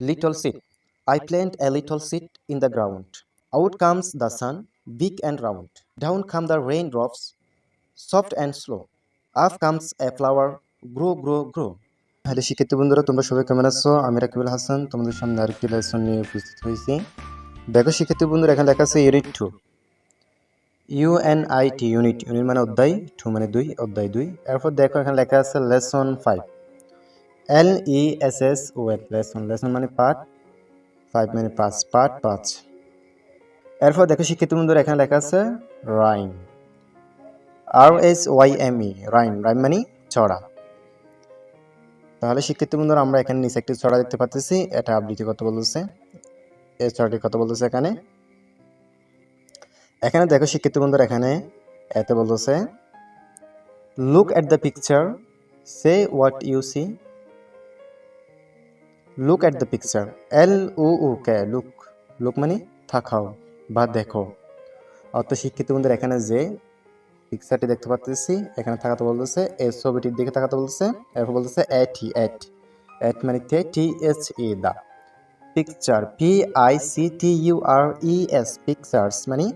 little seed. I plant a little seed in the ground. Out comes the sun, big and round. Down come the raindrops, soft and slow. Up comes a flower, grow, grow, grow. Hello শিক্ষার্থী বন্ধুরা তোমরা সবাই কেমন আছো আমি রাকিবুল হাসান তোমাদের সামনে আরেকটি লেসন নিয়ে উপস্থিত হয়েছি দেখো শিক্ষার্থী বন্ধুরা এখানে লেখা আছে unit two U N U N I T unit unit মানে অধ্যায় টু মানে দুই অধ্যায় দুই এরপর দেখো এখানে লেখা আছে lesson five L E S S O L lesson lesson মানে পাঠ ফাইভ মানে পাঁচ পাঠ পাঁচ এরপর দেখো শিক্ষার্থী বন্ধুরা, এখানে লেখা আছে rhyme R S Y M E rhyme rhyme মানে চড়া। তাহলে শিক্ষার্থী বন্ধুরা, আমরা এখানে নিচে একটি ছড়া দেখতে পাচ্ছি, এটা আবৃত্তি কত বলতেছে? এই ছড়াটি কত বলতেছে এখানে? এখানে দেখো শিক্ষার্থী বন্ধুরা, এখানে এতে বলতেছে look at the picture say what you see look at the picture L O O K look look মানে থাকাও বা দেখো। অর্থ শিক্ষিত বন্ধুরা, এখানে যে পিকচারটি দেখতে পাচ্ছি এখানে থাকাতে বলতেছে, এই ছবিটির দিকে থাকাতে বলতেছে, এরপর বলতেছে এট ই এট এট মানে তে T H E the. Picture P I C T U R E S pictures মানে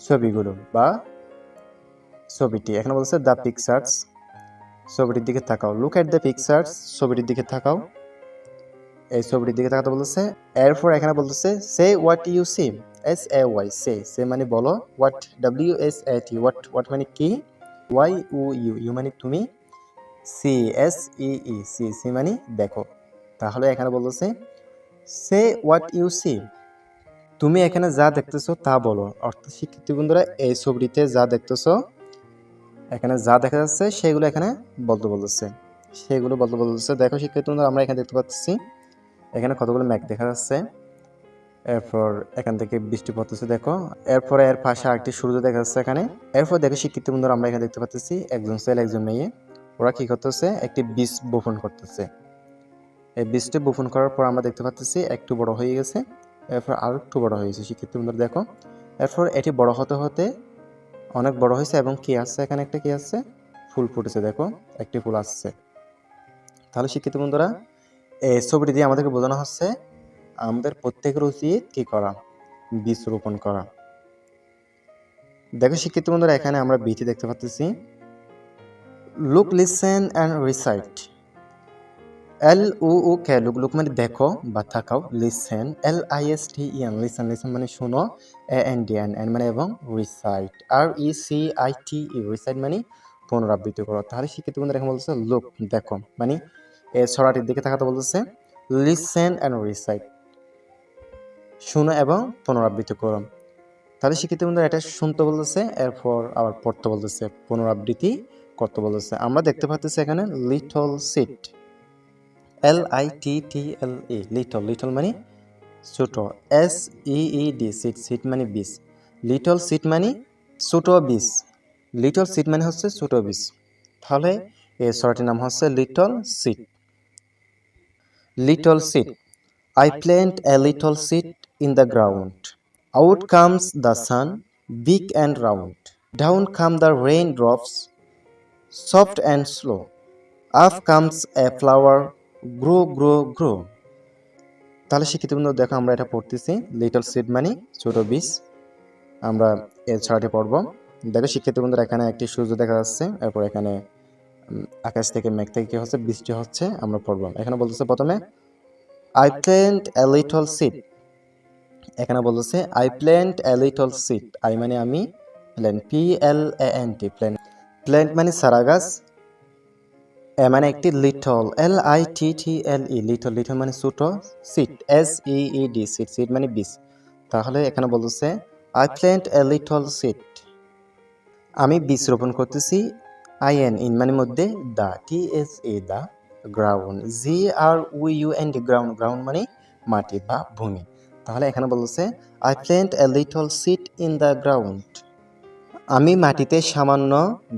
ছবিগুলো বা ছবিটি। এখানে বলছে দ্য পিকচার্স ছবিটির দিকে তাকাও লুক এট দ্য পিকচার্স ছবিটির দিকে তাকাও এই ছবিটির দিকে তাকাতে বলতেছে, এরপর এখানে বলতেছে say what you see S A Y say say মানে বলো what W S A T what what মানে কি? ওয়াই উ ইউ ইউ মানে তুমি? See S E E see see মানে দেখো। তাহলে এখানে বলতেছে সে হোয়াট ইউ সি তুমি এখানে যা দেখতেছো তা বলো। অর্থাৎ শিক্ষিত বন্ধুরা, এই ছবিটিতে যা দেখতেছো, এখানে যা দেখা যাচ্ছে, সেগুলো এখানে বলতে বলতেছে। সেগুলো বলতে বলতেছে, দেখো শিক্ষার্থী বন্ধুরা, আমরা এখানে দেখতে পাচ্ছি এখানে কতগুলো ম্যাক দেখা যাচ্ছে। এরপর এখান থেকে বৃষ্টি পড়তেছে, দেখো। এরপরে এর পাশে আরেকটি সূর্য দেখা যাচ্ছে এখানে। এরপর দেখো, শিক্ষিত বন্ধুরা, আমরা এখানে দেখতে পাচ্ছি একজন ছেলে, একজন মেয়ে। ওরা কি করতেছে? একটি বীজ বপন করতেছে। এই বীজটি বপন করার পর আমরা দেখতে পাচ্ছি একটু বড় হয়ে গেছে। এরপর আরও একটু বড় হয়েছে শিক্ষিত বন্ধুরা, দেখো। এরপর এটি বড় হতে হতে অনেক বড় হয়েছে এবং কি আসছে এখানে একটা কি আসছে ফুল ফুটেছে, দেখো। একটি ফুল আসছে। তাহলে শিক্ষিত বন্ধুরা এই ছবিটি দিয়ে আমাদেরকে বোঝানো হচ্ছে আমাদের প্রত্যেকের উচিত কি করা, বীজ রোপণ করা। দেখো শিক্ষিত বন্ধুরা, এখানে আমরা বিটি দেখতে পাচ্ছি look listen and recite L O O K look look মানে দেখো বা থাকাও listen L I S T E N listen listen মানে শোনো A N D N N মানে এবং recite R E C I T E recite মানে পুনরাবৃত্তি করো। তাহলে শিক্ষিত বন্ধুরা এখানে বলতেছে লুক দেখো মানে ছড়াটির দিকে তাকাতে বলতেছে লিসেন অ্যান্ড রিসাইট শুনো এবং পুনরাবৃত্তি করো। তাহলে শিক্ষিত বন্ধুরা এটা শুনতে বলতেছে, এরপর আবার পড়তে বলতেছে, পুনরাবৃত্তি করতে বলতেছে। আমরা দেখতে পাচ্ছি এখানে little seed L I T T L E little little মানে ছোট S E E D seed seed মানে বিষ লিটল সিট মানে ছোট বিষ লিটল সিট মানে হচ্ছে ছোট বিষ তাহলে এই ছড়াটির নাম হচ্ছে little seed little seed I plant a little seed in the ground. Out comes the sun, big and round. Down come the raindrops, soft and slow. Up comes a flower, grow, grow, grow. তাহলে শিক্ষিত বন্ধু দেখো আমরা এটা পড়তেছি little seed মানে ছোট বীজ আমরা এর ছড়াটি পড়ব দেখো শিক্ষিত বন্ধুরা এখানে একটি সূর্য দেখা যাচ্ছে এরপর এখানে আকাশ থেকে মেঘ থেকে কি হচ্ছে? বৃষ্টি হচ্ছে, আমরা পড়ব। এখানে বলতেছে প্রথমে I plant a little seed এখানে বলতেছে I plant a little seed I মানে আমি plant P L A N T plant plant মানে সারা গাছ, এ মানে একটি little L I T T L E little little মানে ছোট seed S E E D seed seed মানে বীজ। তাহলে এখানে বলতেছে I plant a little seed আমি বীজ রোপণ করতেছি আই এন ইন মানে মধ্যে the T S A the ground G R O U N D ground ground মানে মাটি বা ভূমি তাহলে এখানে বলছে I plant a little seed in the ground আমি মাটিতে সামান্য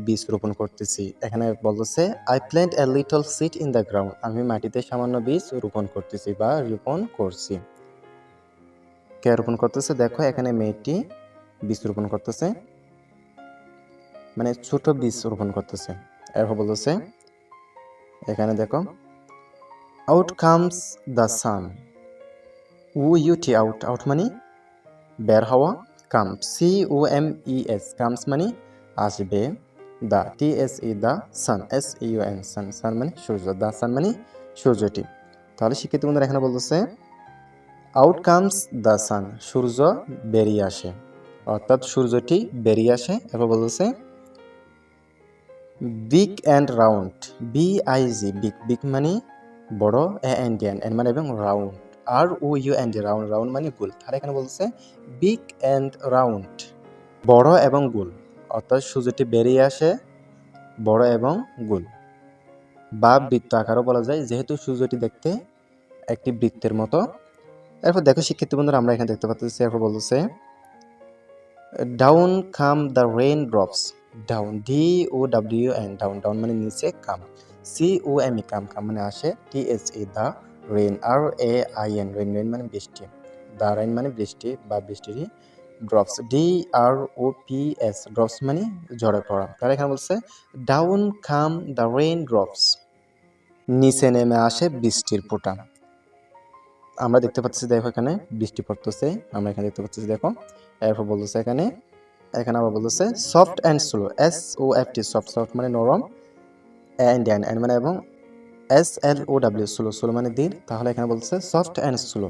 বীজ রোপণ করতেছি। এখানে বলতেছে I plant a little seed in the ground আমি মাটিতে সামান্য বীজ রোপণ করতেছি বা রোপণ করছি। কে রোপণ করতেছে? দেখো, এখানে মেয়েটি বীজ রোপণ করতেছে। মানে ছোট বীজ রোপণ করতেছে। এরপর বলতেছে, এখানে দেখো out comes the sun O U T out out মানে বের হওয়া come C O M E S comes মানে আসবে the T S E the sun S U N sun sun মানে সূর্য দ্য সান মানে সূর্যটি। তাহলে শিক্ষিত বন্ধুরা এখানে বলতেছে আউট কামস দ্য সান সূর্য বেরিয়ে আসে। অর্থাৎ সূর্যটি বেরিয়ে আসে, এরপর বলতেছে big and round B I G big big মানে বড় এ এন্ড এন এন মানে এবং round R O U and round round মানে গোল। তাহলে এখানে বলছে বিগ অ্যান্ড রাউন্ড বড় এবং গোল। অর্থাৎ সূর্যটি বেরিয়ে আসে বড় এবং গোল। বা বৃত্ত আকারও বলা যায়, যেহেতু সূর্যটি দেখতে একটি বৃত্তের মতো। এরপর দেখো শিক্ষিত বন্ধুরা, আমরা এখানে দেখতে পাচ্ছি, এরপর বলতেছে down come the rain drops down D O W N down down মানে নিচে কাম। সি ও এম ই কাম কাম মানে আসে T S E the rain R A I N rain rain মানে বৃষ্টি। দ্য রেইন মানে বৃষ্টি বা বৃষ্টির drops D R O P S drops মানে ঝরে পড়া। তাহলে এখানে বলছে down come the rain drops নিচে নেমে আসে বৃষ্টির ফোঁটা। আমরা দেখতে পাচ্ছি, দেখো এখানে বৃষ্টি পড়তেছে। আমরা এখানে দেখতে পাচ্ছি, দেখো। এরপর বলতেছে এখানে এখানে আবার বলতেছে soft and slow S O F T soft soft মানে নরম অ্যান্ড অ্যান্ড অ্যান্ড মানে এবং S L O W slow slow মানে দীর তাহলে এখানে বলতেছে সফট অ্যান্ড স্লো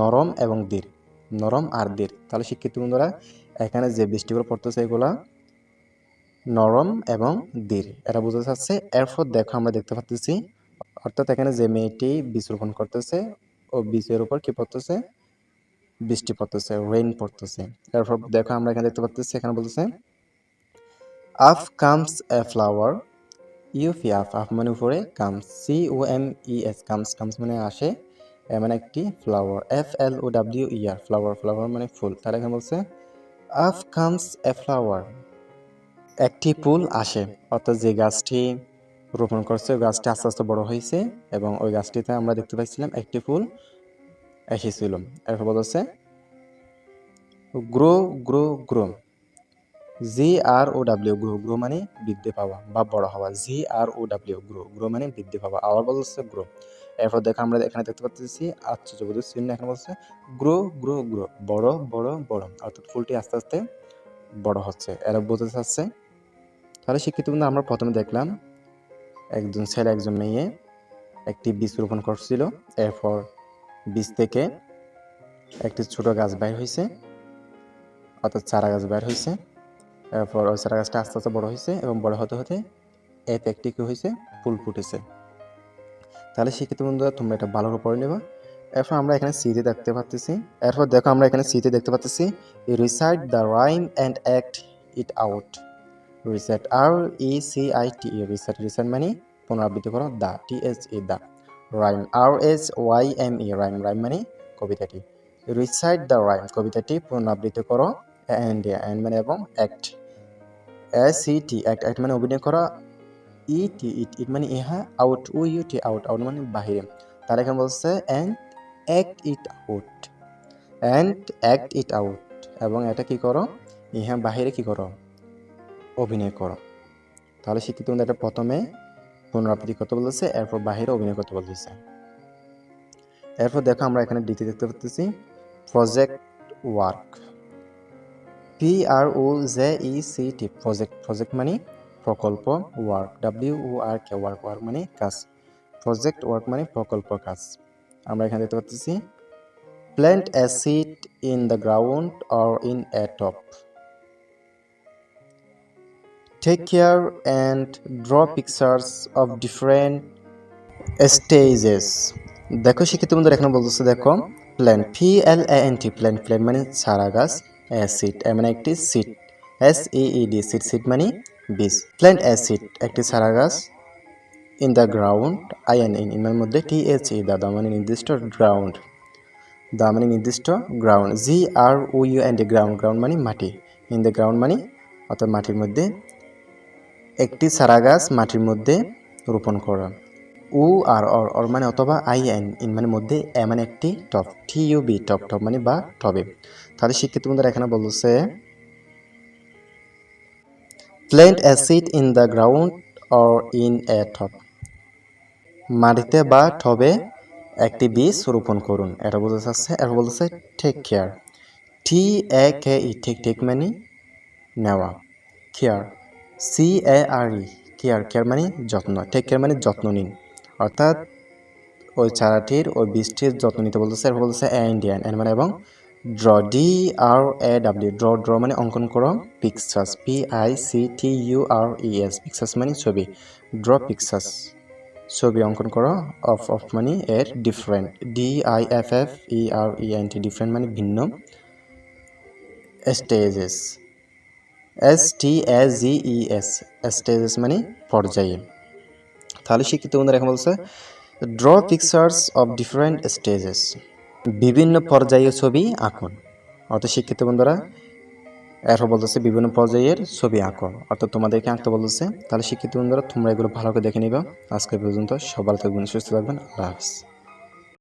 নরম এবং দীর নরম আর দীর তাহলে শিক্ষিত বন্ধুরা, এখানে যে বৃষ্টিগুলো পড়তেছে এগুলা নরম এবং দীর এটা বোঝা যাচ্ছে এরপর দেখো আমরা দেখতে পাচ্ছি অর্থাৎ এখানে যে মেয়েটি বীজ রোপণ করতেছে, ও বীজের উপর কি পড়তেছে বৃষ্টি পড়তেছে রেইন পড়তেছে। তারপর দেখো আমরা এখানে দেখতে পাচ্ছি এখানে বলতেছে আফ কামস এ ফ্লাওয়ার ইউফি আফ আফ মানে উপরে comes C O M E S comes comes মানে আসে, এ মানে একটি flower F L O W E R flower flower মানে ফুল। তাহলে এখানে বলছে আফ কামস এ ফ্লাওয়ার একটি ফুল আসে। অর্থাৎ যে গাছটি রোপণ করছে, ওই গাছটি আস্তে আস্তে বড় হয়েছে এবং ওই গাছটিতে আমরা দেখতে পাচ্ছিলাম একটি ফুল এসেছিল এরপর বলছে grow grow grow. G R O W grow grow মানে বৃদ্ধি পাওয়া বা বড় হওয়া। G R O W grow grow মানে বৃদ্ধি পাওয়া। আবার বলছে গ্রো। এরপর দেখো আমরা এখানে দেখতে পাচ্ছি আশ্চর্যবোধ চিহ্ন এখানে বলছে গ্রো গ্রো গ্রো। বড় বড় বড়। অর্থাৎ ফুলটি আস্তে আস্তে বড় হচ্ছে। এরা বোঝাতে চাচ্ছে তাহলে শিক্ষিত বন্ধু, আমরা প্রথমে দেখলাম একজন ছেলে, একজন মেয়ে একটি বীজ রোপণ করছিল। এরপর বীজ থেকে একটি ছোট গাছ বাইর হয়েছে অর্থাৎ চারা গাছ বাইর হয়েছে এরপর ওই চারা গাছটা আস্তে আস্তে বড় হয়েছে এবং বড় হতে হতে এতে একটি কি হয়েছে ফুল ফুটেছে। তাহলে শিক্ষিত বন্ধুরা তোমরা এটা ভালো করে পড়ে নেবা। এরপর আমরা এখানে সিতে দেখতে পাচ্ছি এরপর দেখো আমরা এখানে সিতে দেখতে পাচ্ছি recite the rhyme and act it out recite R E C I T E recite recite মানে পুনরাবৃত্তি করো the T S E the rhyme R S Y M E rhyme rhyme মানে কবিতাটি। রিসাইট দ্য রাইম কবিতাটি পুনরাবৃত্তি করো and and মানে এবং act S C T act act মানে অভিনয় করা। ই টি ইট ইট মানে ইহা out O U T out out মানে বাহিরে। তারা এখানে বলছে and act it out and act it out এবং এটা কি করো? ইহা বাহিরে কি করো? অভিনয় করো। তাহলে শিক্ষিত এটা প্রথমে পুনরাবৃত্তি করতে বলেছে এরপর বাহিরে অভিনয় করতে বলেছে এরপর দেখো আমরা এখানে ডিতে দেখতে পাচ্ছি project work P R O J E C T project project মানে প্রকল্প work W O R K work work মানে কাজ। প্রজেক্ট ওয়ার্ক মানে প্রকল্প কাজ। আমরা এখানে দেখতে পাচ্ছি plant seed in the ground or in a tub take care and draw pictures of different stages. দেখো শিক্ষিত বন্ধুরা এখানে বলতেছে, দেখো plant P L A N T plant plant মানে সারা গাছ এ মানে একটি seed S E E D seed seed মানে বীজ। প্ল্যান্ট অ্যাসিড একটি সারা গাছ in the ground I N in ইনের মধ্যে টি এইচ ই দা দা মানে নির্দিষ্ট গ্রাউন্ড দা মানে নির্দিষ্ট ground G R O U and ground ground মানে মাটি ইন দ্য গ্রাউন্ড মানে অর্থাৎ মাটির মধ্যে একটি চারা গাছ মাটির মধ্যে রোপণ করা। উ আর অর অর মানে অথবা আই এন, ইন মানে মধ্যে এ মানে একটি tub T U B tub tub মানে বা টবে। তাহলে শিক্ষিত বন্ধুরা এখানে বলছে plant a seed in the ground or in a tub মাটিতে বা টবে একটি বীজ রোপণ করুন। এটা বলতে চাচ্ছে এটা বলতেছে take care T A K E take take মানে নেওয়া care C A R E care care মানে যত্ন টেক কেয়ার মানে যত্ন নিন। অর্থাৎ ওই চারাটির, ওই বীজটির যত্ন নিতে বলতেছে, এরপর বলতেছে এ ইন্ডিয়ান এর মানে এবং draw D R A W draw draw মানে অঙ্কন করো pictures P I C T U R E S pictures মানে ছবি ড্র পিকচার্স ছবি অঙ্কন করো অফ অফ মানে এর different D I F F E R E N T different মানে ভিন্ন stages S T A G E S stages মানে পর্যায়ে। তাহলে শিক্ষিত বন্ধুরা এখন বলছে draw pictures of different stages বিভিন্ন পর্যায়ে ছবি আঁকুন। অর্থাৎ শিক্ষিত বন্ধুরা, এরপর বলতেছে বিভিন্ন পর্যায়ের ছবি আঁকো। অর্থাৎ তোমাদেরকে আঁকতে বলতেছে, তাহলে শিক্ষিত বন্ধুরা, তোমরা এগুলো ভালো করে দেখে নিবা। আজকে পর্যন্ত সবার থাকবেন, সুস্থ থাকবেন, আল্লাহ হাফিজ।